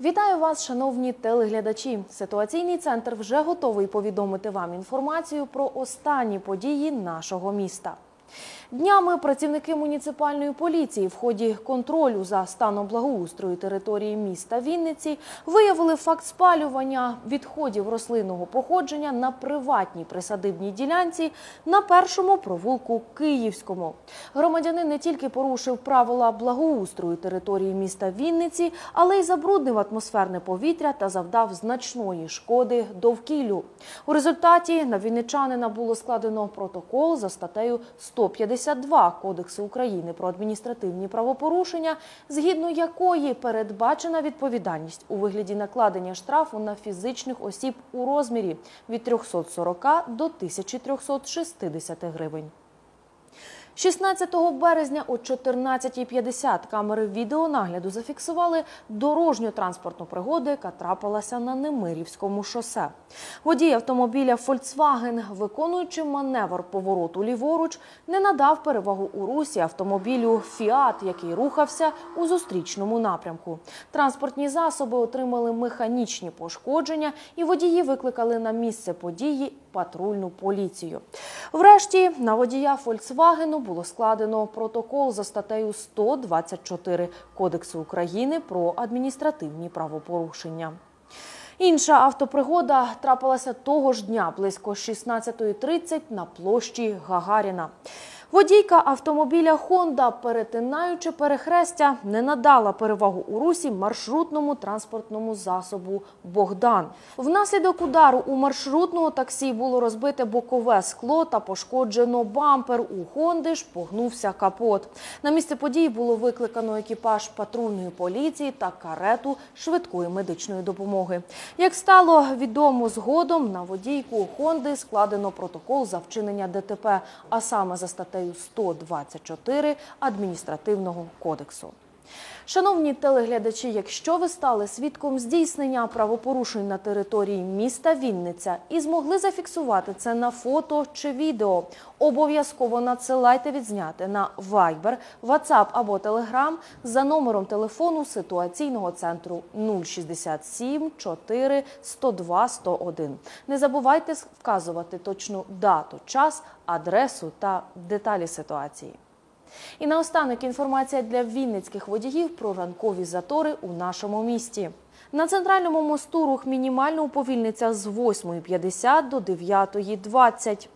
Вітаю вас, шановні телеглядачі. Ситуаційний центр вже готовий повідомити вам інформацію про останні події нашого міста. Днями працівники муніципальної поліції в ході контролю за станом благоустрою території міста Вінниці виявили факт спалювання відходів рослинного походження на приватній присадибній ділянці на першому провулку Київському. Громадянин не тільки порушив правила благоустрою території міста Вінниці, але й забруднив атмосферне повітря та завдав значної шкоди довкіллю. У результаті на вінничанина було складено протокол за статтею 152 Кодексу України про адміністративні правопорушення, згідно якої передбачена відповідальність у вигляді накладення штрафу на фізичних осіб у розмірі від 340 до 1360 гривень. 16 березня о 14.50 камери відеонагляду зафіксували дорожньо-транспортну пригоду, яка трапилася на Немирівському шосе. Водій автомобіля Volkswagen, виконуючи маневр повороту ліворуч, не надав перевагу у русі автомобілю Fiat, який рухався у зустрічному напрямку. Транспортні засоби отримали механічні пошкодження, і водії викликали на місце події патрульну поліцію. Врешті на водія Фольксвагену було складено протокол за статтею 124 Кодексу України про адміністративні правопорушення. Інша автопригода трапилася того ж дня близько 16.30 на площі Гагаріна. Водійка автомобіля Honda, перетинаючи перехрестя, не надала перевагу у русі маршрутному транспортному засобу Богдан. Внаслідок удару у маршрутного таксі було розбите бокове скло та пошкоджено бампер. У Хонди ж погнувся капот. На місце події було викликано екіпаж патрульної поліції та карету швидкої медичної допомоги. Як стало відомо згодом, на водійку Хонди складено протокол за вчинення ДТП, а саме за статтею 124 адміністративного кодексу. Шановні телеглядачі, якщо ви стали свідком здійснення правопорушень на території міста Вінниця і змогли зафіксувати це на фото чи відео, обов'язково надсилайте відзняти на Viber, WhatsApp або Telegram за номером телефону ситуаційного центру 067 4 102 101. Не забувайте вказувати точну дату, час, адресу та деталі ситуації. І наостанок інформація для вінницьких водіїв про ранкові затори у нашому місті. На центральному мосту рух мінімально уповільниться з 8.50 до 9.20.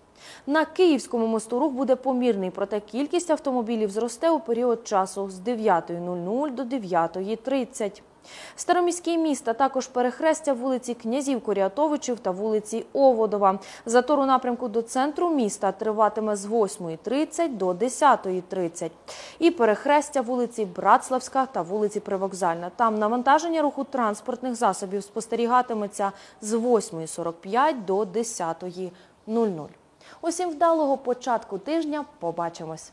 На Київському мосту рух буде помірний, проте кількість автомобілів зросте у період часу з 9.00 до 9.30. Староміські міста також перехрестя вулиці князів Коріатовичів та вулиці Оводова. Затор у напрямку до центру міста триватиме з 8.30 до 10.30. І перехрестя вулиці Братславська та вулиці Привокзальна. Там навантаження руху транспортних засобів спостерігатиметься з 8.45 до 10.00. Усім вдалого початку тижня. Побачимось!